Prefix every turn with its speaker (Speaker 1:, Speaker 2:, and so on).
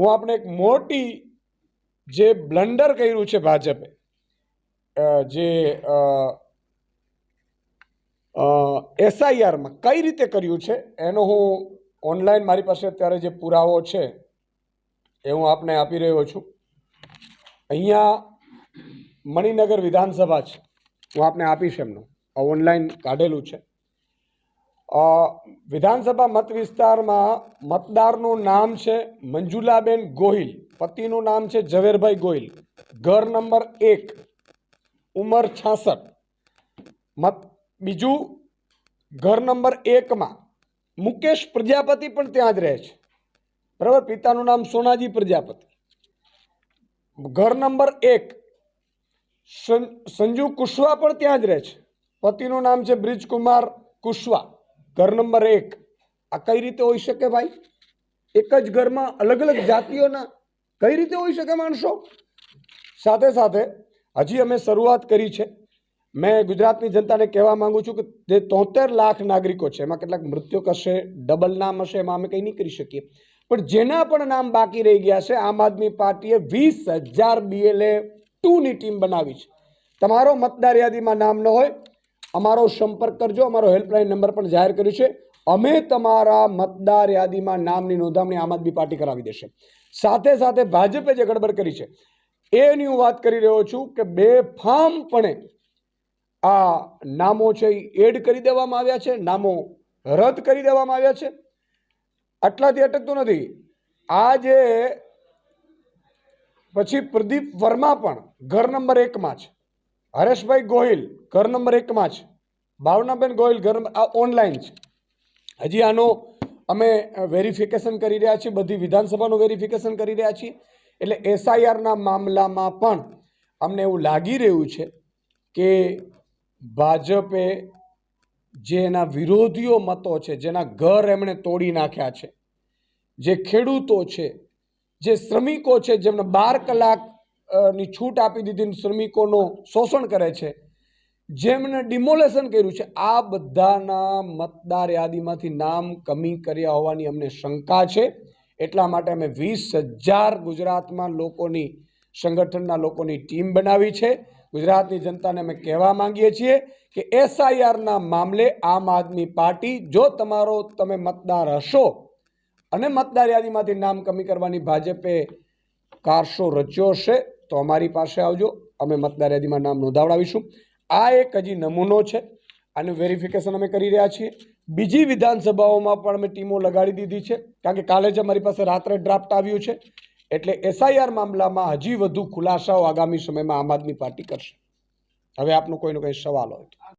Speaker 1: હું આપણે એક મોટી જે બ્લન્ડર કર્યું છે ભાજપે જે એસઆઈઆરમાં કઈ રીતે કર્યું છે, એનો હું ઓનલાઈન મારી પાસે અત્યારે જે પુરાવો છે, એ હું આપને આપી રહ્યો છું. અહીંયા મણિનગર વિધાનસભા છે, હું આપને આપીશ એમનું. ઓનલાઈન કાઢેલું છે. વિધાનસભા મત વિસ્તારમાં મતદારનું નામ છે મંજુલાબેન ગોહિલ. પતિનું નામ છે ઝવેરભાઈ ગોહિલ. ઘર નંબર એક, ઉંમર છાસઠ. મત, બીજું, ઘર નંબર એકમાં, મુકેશ પ્રજાપતિ પણ ત્યાં જ રહે છે. બરાબર? પિતાનું નામ સોનાજી પ્રજાપતિ. ઘર નંબર એક સંજુ કુશવા પણ ત્યાં જ રહે છે. પતિનું નામ છે બ્રિજકુમાર કુશવા. ઘર નંબર એક. આ કઈ રીતે હોઈ શકે ભાઈ? એક જ ઘરમાં અલગ અલગ જાતિઓના કઈ રીતે હોઈ શકે માણસો? સાથે સાથે હજી અમે શરૂઆત કરી છે. મેં ગુજરાતની જનતાને કહેવા માંગુ છું કે જે તોતેર લાખ નાગરિકો છે, એમાં કેટલાક મૃત્યુ કરશે ડબલ નામ હશે, એમાં અમે કંઈ નહીં કરી શકીએ. પણ જેના પણ નામ બાકી રહી ગયા છે, આમ આદમી પાર્ટીએ વીસ હજાર બીએલએ ટુની ટીમ બનાવી છે. તમારો મતદાર યાદીમાં નામ ન હોય અમારો સંપર્ક કરજો, અમારો હેલ્પલાઇન નંબર પણ જાહેર કર્યો છે. અમે તમારા મતદાર યાદીમાં નામની નોંધામણી આમ આદમી પાર્ટી કરાવી દેશે. સાથે સાથે ભાજપે જે ગડબડ કરી છે, એની હું વાત કરી રહ્યો છું કે બેફામપણે આ નામો છે એ એડ કરી દેવામાં આવ્યા છે, નામો રદ કરી દેવામાં આવ્યા છે. આટલાથી અટકતું નથી. આ જે પછી પ્રદીપ વર્મા પણ ઘર નંબર એકમાં છે. હરેશભાઈ ગોહિલ, ઘર નંબર એકમાં જ. ભાવનાબેન ગોહિલ, ઘર આ ઓનલાઈન છે હજી આનું અમે વેરિફિકેશન કરી રહ્યા છીએ, બધી વિધાનસભાનું વેરિફિકેશન કરી રહ્યા છીએ. એટલે એસઆઈઆરના મામલામાં પણ અમને એવું લાગી રહ્યું છે કે ભાજપે જે એના વિરોધીઓ મતો છે, જેના ઘર એમણે તોડી નાખ્યા છે, જે ખેડૂતો છે, જે શ્રમિકો છે, જેમને બાર કલાક ની છૂટ આપી દીધી શ્રમિકોનું શોષણ કરે છે. જેમને ડિમોલેશન કર્યું છે, આ બધાના મતદાર યાદીમાંથી નામ કમી કર્યા હોવાની અમને શંકા છે. એટલા માટે અમે વીસ હજાર ગુજરાતમાં લોકોની, સંગઠનના લોકોની ટીમ બનાવી છે. ગુજરાતની જનતાને અમે કહેવા માંગીએ છીએ કે એસઆઈઆરના મામલે આમ આદમી પાર્ટી, જો તમારો તમે મતદાર હશો અને મતદાર યાદીમાંથી નામ કમી કરવાની ભાજપે કારસો રચ્યો હશે તો અમારી પાસે આવજો. અમે મતદાર યાદીમાં નામ નોંધાવડાવીશું. આ એક હજી નમૂનો છે આનું વેરિફિકેશન અમે કરી રહ્યા છીએ. બીજી વિધાનસભાઓમાં પણ અમે ટીમો લગાડી દીધી છે. કારણ કે કાલે જ અમારી પાસે રાત્રે ડ્રાફ્ટ આવ્યું છે. એટલે એસઆઈઆર મામલામાં હજી વધુ ખુલાસાઓ આગામી સમયમાં આમ આદમી પાર્ટી કરશે. હવે આપનો કોઈનો કંઈ સવાલ હોય